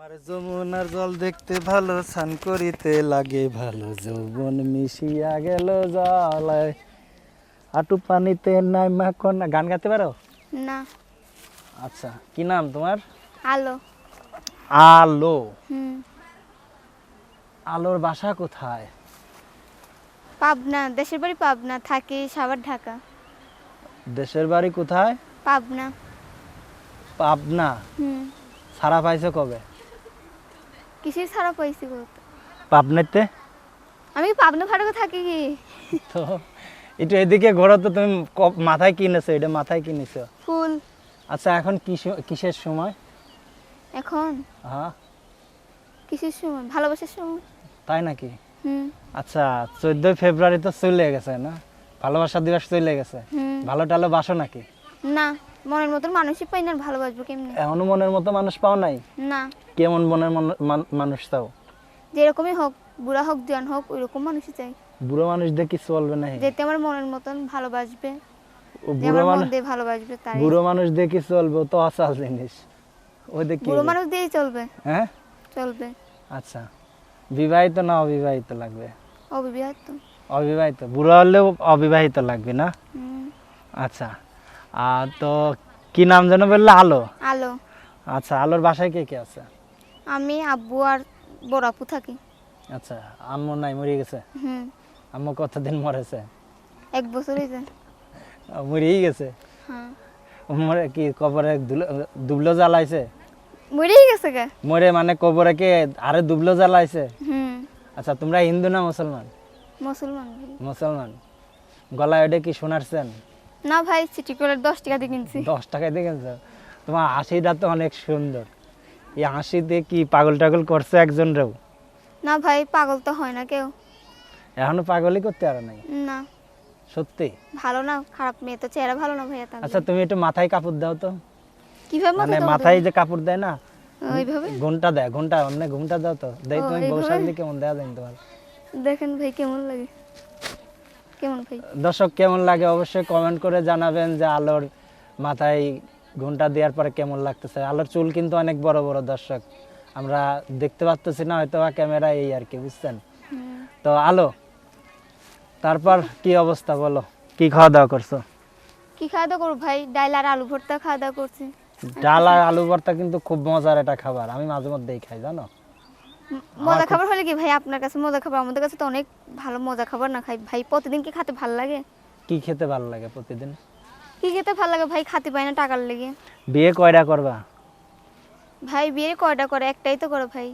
আমার যমুনার জল দেখতে ভালো স্নান করিতে লাগে ভালো। যৌবন মিশিয়া গেল জলায় আটু পানিতে নাই মাখন গান গাইতে পারো? না। আচ্ছা কি নাম তোমার? আলো। আলো। আলোর বাসা কোথায়? পাবনা দেশের বাড়ি পাবনা থাকি সাভার ঢাকা। দেশের বাড়ি কোথায়? পাবনা। পাবনা। হুম। সারা পাইছো কবে? কিসের ছাড়া পাইছি বলতো পাবনাতে? আমি পাবনা ফাটকে থাকি কি? তো একটু এদিকে ঘোরো তো তুমি ক- মাথায় কিনেছো এটা মাথায় কিনেছো? ফুল। আচ্ছা এখন কি কিসের সময়? এখন? হ্যাঁ কিসের সময়? ভালোবাসার সময়। তাই নাকি? হুম। আচ্ছা চোদ্দই ফেব্রুয়ারি তো চলে গেছে না? ভালোবাসা দিবস চলে গেছে। ভালো টালো বাসো নাকি? না। মনের মতন মানুষই পাই না ভালোবাসবো কেমনি? এমন মনের মতো মানুষ পাও নাই? না। কেমন মনের মন- মান- মানুষ চাও? যেরকমই হোক বুড়া হোক জোয়ান হোক ওই রকম মানুষই চাই। বুড়ো মানুষ দেখি চলবে না যেতে আমার মনের মতন ভালোবাসবে বুড়ো মানুষ দিয়ে ভালোবাসবে তাই। বুড়ো মানুষ দেখি চলবে ও তো অসাল জিনিস। ওই দেখি বুড়ো মানুষ দিয়েই চলবে। হ্যাঁ? চলবে। আচ্ছা। বিবাহিত না অবিবাহিত লাগবে? অবিবাহিত। অবিবাহিত। বুড়ো হলেও অবিবাহিত লাগবে না? আচ্ছা। তো কি নাম যেন বললে? আলো। আলো। আচ্ছা আলোর বাসায় কে কে আছে? আমি আব্বু আর বড় আপু থাকি। আচ্ছা আম্মু নাই মরে গেছে? হুম। আম্মু কতদিন মরেছে? এক বছর হয়েছে মরেই গেছে? হ্যাঁ। মরে কি কবরে দুবলো জ্বালাইছে? মরেই গেছে গা মরে মানে কবরে কে আরে দুবলো জ্বালাইছে? হুম। আচ্ছা তোমরা হিন্দু না মুসলমান? মুসলমান মুসলমান। গলায় ওটা কি শোনারছেন? না ভাই সিটি করে দশ টাকা দিয়ে কিনছি। দশ টাকায় দেখেছ তোমার হাসিটা তো অনেক সুন্দর। এই দিয়ে কি পাগল টাগল করছে একজন রেও না ভাই পাগল তো হয় না কেউ। এখনও পাগলই করতে পারো নাই? না। সত্যি? ভালো না খারাপ মেয়ে তো চেহারা ভালো না ভাইয়া তাহলে আচ্ছা তুমি একটু মাথায় কাপড় দাও তো। কীভাবে মানে মাথায় যে কাপড় দেয় না ওইভাবে? ঘণ্টা দেয় ঘণ্টা অন্য ঘণ্টা দাও তো। দেখ তুমি এইভাবে? বৌসালি কেমন দেওয়া যায় তোমার। দেখেন ভাই কেমন লাগে। দর্শক কেমন লাগে অবশ্যই কমেন্ট করে জানাবেন যে আলোর মাথায় ঘণ্টা দেওয়ার পরে কেমন লাগতেছে। আলোর চুল কিন্তু অনেক বড় বড় দর্শক। আমরা দেখতে পাচ্তেছি না হয়তো ক্যামেরা এই আর কি বুঝছেন? তো আলো তারপর কি অবস্থা বলো? কি খাওয়া দাওয়া করছ? কি খাওয়া দাওয়া করব ভাই? ডাইল আর আলু ভর্তা খাওয়া দাওয়া করছি। ডাল আর আলু ভর্তা কিন্তু খুব মজার একটা খাবার। আমি মাঝে মধ্যেই খাই জানো? মজা খাবার হলে কি ভাই আপনার কাছে মজা খাবার? আমাদের কাছে তো অনেক ভালো মজা খাবার না খাই। ভাই প্রতিদিন কি খেতে ভালো লাগে? কি খেতে ভালো লাগে প্রতিদিন? কি খেতে ভালো লাগে? ভাই খাতে পাই না টাকার লেগে। বিয়ে কয়টা করবা? ভাই বিয়ে কয়টা করে? একটাই তো করে ভাই।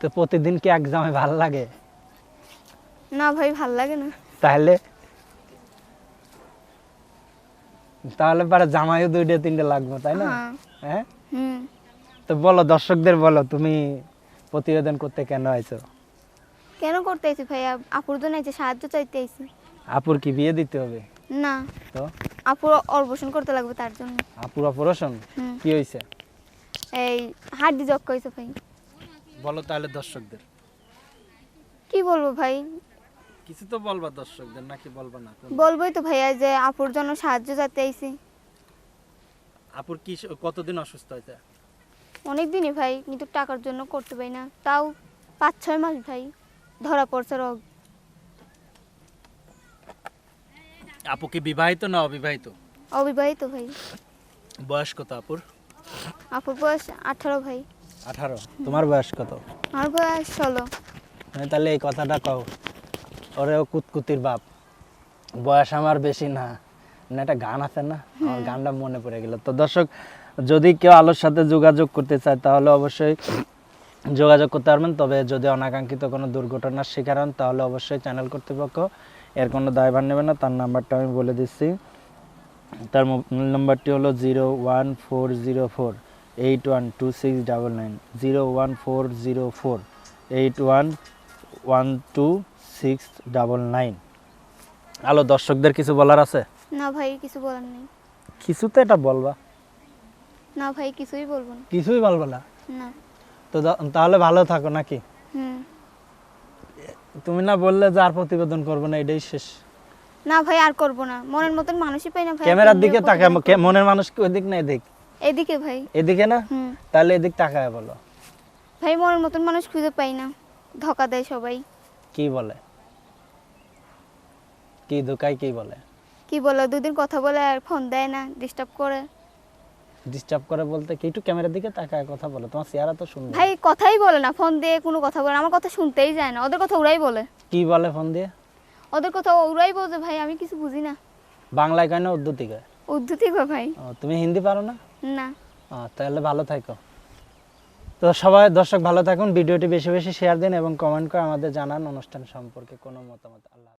তো প্রতিদিন কি এক জামে ভালো লাগে? না ভাই ভালো লাগে না। তাহলে? তাহলে পরে জামাইও দুইটা তিনটে লাগবে তাই না? হ্যাঁ। হ্যাঁ? তো বলো দর্শকদের বলো তুমি প্রতিবেদন করতে কেন আইছো? কেন করতে আইছি ভাই আপ- আপুর জন্য আইছি সাহায্য চাইতে আইছি। আপুর কি বিয়ে দিতে হবে? না। তো? আপুর অর্বসন করতে লাগবে তার জন্য। আপুর অপারেশন? কি হয়েছে এই হাড্ডি জক কইছে ভাই। বলো তাহলে দর্শকদের। কি বলব ভাই? কিছু তো বলবা দর্শকদের নাকি বলবা না? বলবোই তো ভাইয়া যে আপুর জন্য সাহায্য চাইতে আইছি। আপুর কি কতদিন অসুস্থ হয়েছে অনেক দিনই ভাই কিন্তু টাকার জন্য করতে পারি না। তাও পাঁচ ছয় মাস ভাই ধরা পড়ছে রোগ। আপু কি বিবাহিত না অবিবাহিত? অবিবাহিত ভাই। বয়স কত আপুর? আপুর বয়স আঠারো ভাই। আঠারো। তোমার বয়স কত? আমার বয়স ষোলো। মানে তাহলে এই কথাটা কও। ওরে ও কুতকুতির বাপ। বয়স আমার বেশি না। না একটা গান আছে না? আমার গানটা মনে পড়ে গেল। তো দর্শক যদি কেউ আলোর সাথে যোগাযোগ করতে চায় তাহলে অবশ্যই যোগাযোগ করতে পারবেন। তবে যদি অনাকাঙ্ক্ষিত কোনো দুর্ঘটনার শিকার হন তাহলে অবশ্যই চ্যানেল কর্তৃপক্ষ এর কোনো দায়ভার নেবে না। তার নাম্বারটা আমি বলে দিচ্ছি। তার মোবাইল নাম্বারটি হলো zero one four zero four eight one two six double nine. Zero one four zero four eight one one two six double nine. আলো দর্শকদের কিছু বলার আছে? না ভাই কিছু বলার নেই। কিছু তো এটা বলবা। না ভাই কিছুই বলব না। কিছুই বলবা না? না। তো তাহলে ভালো থাকো নাকি? হুম। তুমি না বললে যে আর প্রতিবেদন করব না এটাই শেষ। না ভাই আর করব না। মনের মতন মানুষই পাই না ভাই ক্যামেরার দিকে তাকায় মনের মানুষ কি ওইদিক না এদিক? এদিকে ভাই। এদিকে না? তাহলে এদিক তাকায় বলো। ভাই মনের মতন মানুষ খুঁজে পাই না। ধোকা দেয় সবাই। কি বলে? কি দোকায় কি বলে? কি বলে? দুদিন কথা বলে আর ফোন দেয় না ডিস্টার্ব করে। ডিস্টার্ব করে বলতে কি? একটু ক্যামেরার দিকে তাকায় কথা বলে। তোমার চেহারা তো সুন্দর। ভাই কথাই বলে না। ফোন দিয়ে কোনো কথা বলে না। আমার কথা শুনতেই যায় না। ওদের কথা ওরাই বলে। কি বলে ফোন দিয়ে? ওদের কথা ওরাই বলছে। ভাই আমি কিছু বুঝি না। বাংলায় কয় না উর্দু থেকে উদ্ধতি গো ভাই। ও, তুমি হিন্দি পারো না? না। ও, তাহলে ভালো থাকো। তো সবাই দর্শক ভালো থাকুন। ভিডিওটি বেশি বেশি শেয়ার দিন এবং কমেন্ট করে আমাদের জানান অনুষ্ঠান সম্পর্কে কোনো মতামত। আল্লাহ হাফেজ।